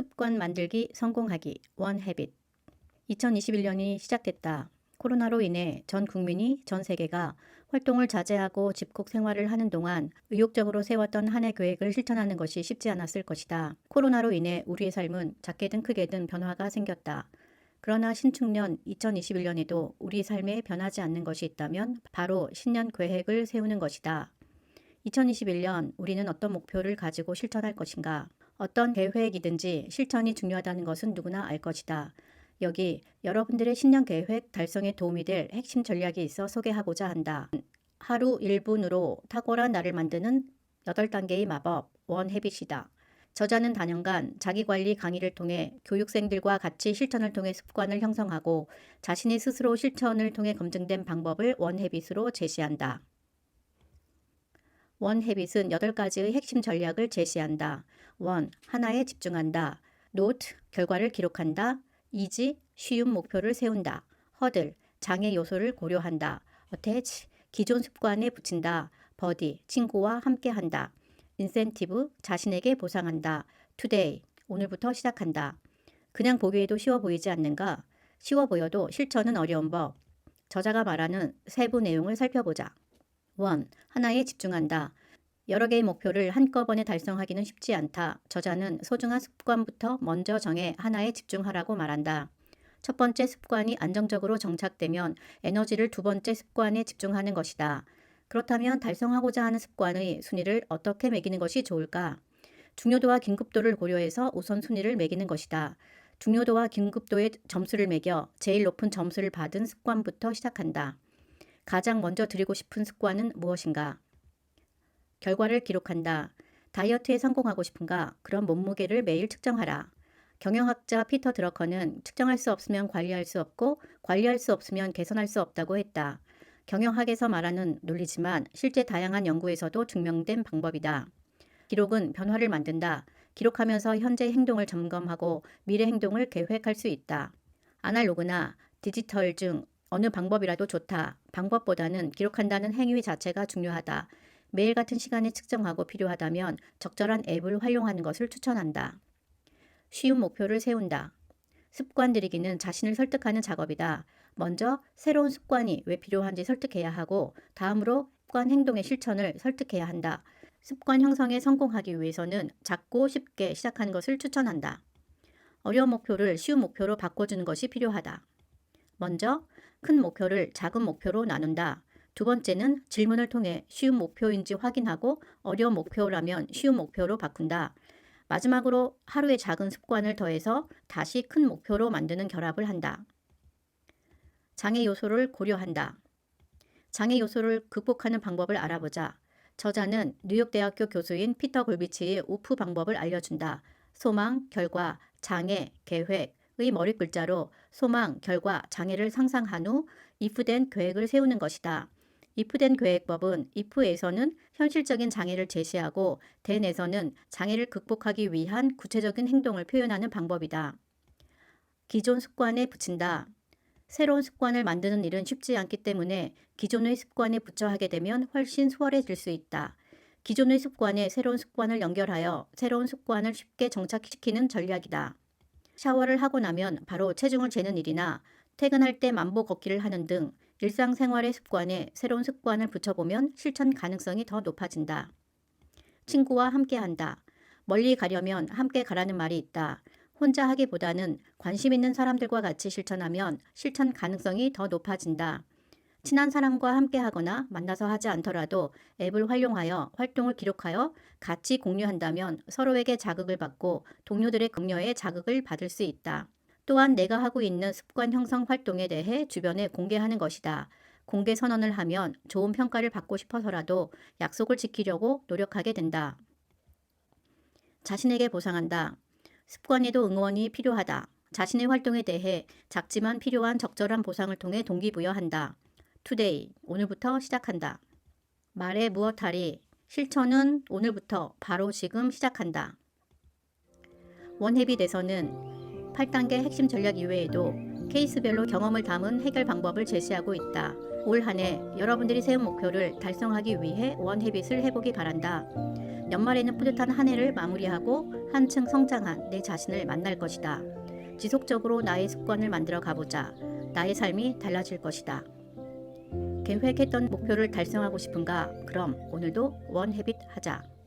습관 만들기 성공하기 원 헤빗 2021년이 시작됐다. 코로나로 인해 전 국민이 전 세계가 활동을 자제하고 집콕 생활을 하는 동안 의욕적으로 세웠던 한 해 계획을 실천하는 것이 쉽지 않았을 것이다. 코로나로 인해 우리의 삶은 작게든 크게든 변화가 생겼다. 그러나 신축년 2021년에도 우리 삶에 변하지 않는 것이 있다면 바로 신년 계획을 세우는 것이다. 2021년 우리는 어떤 목표를 가지고 실천할 것인가? 어떤 계획이든지 실천이 중요하다는 것은 누구나 알 것이다. 여기 여러분들의 신년 계획 달성에 도움이 될 핵심 전략이 있어 소개하고자 한다. 하루 1분으로 탁월한 나를 만드는 8단계의 마법 원 헤빗이다. 저자는 단연간 자기관리 강의를 통해 교육생들과 같이 실천을 통해 습관을 형성하고 자신이 스스로 실천을 통해 검증된 방법을 원 헤빗으로 제시한다. 원 헤빗은 8가지의 핵심 전략을 제시한다. 원, 하나에 집중한다. 노트, 결과를 기록한다. 이지, 쉬운 목표를 세운다. 허들, 장애 요소를 고려한다. 어태치, 기존 습관에 붙인다. 버디, 친구와 함께한다. 인센티브, 자신에게 보상한다. 투데이, 오늘부터 시작한다. 그냥 보기에도 쉬워 보이지 않는가? 쉬워 보여도 실천은 어려운 법. 저자가 말하는 세부 내용을 살펴보자. 1. 하나에 집중한다. 여러 개의 목표를 한꺼번에 달성하기는 쉽지 않다. 저자는 소중한 습관부터 먼저 정해 하나에 집중하라고 말한다. 첫 번째 습관이 안정적으로 정착되면 에너지를 두 번째 습관에 집중하는 것이다. 그렇다면 달성하고자 하는 습관의 순위를 어떻게 매기는 것이 좋을까? 중요도와 긴급도를 고려해서 우선 순위를 매기는 것이다. 중요도와 긴급도의 점수를 매겨 제일 높은 점수를 받은 습관부터 시작한다. 가장 먼저 드리고 싶은 습관은 무엇인가? 결과를 기록한다. 다이어트에 성공하고 싶은가? 그럼 몸무게를 매일 측정하라. 경영학자 피터 드러커는 측정할 수 없으면 관리할 수 없고 관리할 수 없으면 개선할 수 없다고 했다. 경영학에서 말하는 논리지만 실제 다양한 연구에서도 증명된 방법이다. 기록은 변화를 만든다. 기록하면서 현재 행동을 점검하고 미래 행동을 계획할 수 있다. 아날로그나 디지털 중 어느 방법이라도 좋다. 방법보다는 기록한다는 행위 자체가 중요하다. 매일 같은 시간에 측정하고 필요하다면 적절한 앱을 활용하는 것을 추천한다. 쉬운 목표를 세운다. 습관 들이기는 자신을 설득하는 작업이다. 먼저 새로운 습관이 왜 필요한지 설득해야 하고 다음으로 습관 행동의 실천을 설득해야 한다. 습관 형성에 성공하기 위해서는 작고 쉽게 시작하는 것을 추천한다. 어려운 목표를 쉬운 목표로 바꿔주는 것이 필요하다. 먼저 큰 목표를 작은 목표로 나눈다. 두 번째는 질문을 통해 쉬운 목표인지 확인하고 어려운 목표라면 쉬운 목표로 바꾼다. 마지막으로 하루의 작은 습관을 더해서 다시 큰 목표로 만드는 결합을 한다. 장애 요소를 고려한다. 장애 요소를 극복하는 방법을 알아보자. 저자는 뉴욕대학교 교수인 피터 골비치의 우프 방법을 알려준다. 소망, 결과, 장애, 계획 의 머리 글자로 소망, 결과, 장애를 상상한 후 if된 계획을 세우는 것이다. if된 계획법은 if에서는 현실적인 장애를 제시하고 then에서는 장애를 극복하기 위한 구체적인 행동을 표현하는 방법이다. 기존 습관에 붙인다. 새로운 습관을 만드는 일은 쉽지 않기 때문에 기존의 습관에 붙여 하게 되면 훨씬 수월해질 수 있다. 기존의 습관에 새로운 습관을 연결하여 새로운 습관을 쉽게 정착시키는 전략이다. 샤워를 하고 나면 바로 체중을 재는 일이나 퇴근할 때 만보 걷기를 하는 등 일상생활의 습관에 새로운 습관을 붙여보면 실천 가능성이 더 높아진다. 친구와 함께 한다. 멀리 가려면 함께 가라는 말이 있다. 혼자 하기보다는 관심 있는 사람들과 같이 실천하면 실천 가능성이 더 높아진다. 친한 사람과 함께 하거나 만나서 하지 않더라도 앱을 활용하여 활동을 기록하여 같이 공유한다면 서로에게 자극을 받고 동료들의 격려에 자극을 받을 수 있다. 또한 내가 하고 있는 습관 형성 활동에 대해 주변에 공개하는 것이다. 공개 선언을 하면 좋은 평가를 받고 싶어서라도 약속을 지키려고 노력하게 된다. 자신에게 보상한다. 습관에도 응원이 필요하다. 자신의 활동에 대해 작지만 필요한 적절한 보상을 통해 동기부여한다. 투데이 오늘부터 시작한다. 말에 무엇하리 실천은 오늘부터 바로 지금 시작한다. 원회비 대선은 8단계 핵심 전략 이외에도 케이스별로 경험을 담은 해결 방법을 제시하고 있다. 올 한해 여러분들이 세운 목표를 달성하기 위해 원헤빗을 해보기 바란다. 연말에는 뿌듯한 한 해를 마무리하고 한층 성장한 내 자신을 만날 것이다. 지속적으로 나의 습관을 만들어 가보자. 나의 삶이 달라질 것이다. 계획했던 목표를 달성하고 싶은가? 그럼 오늘도 원 헤빗 하자.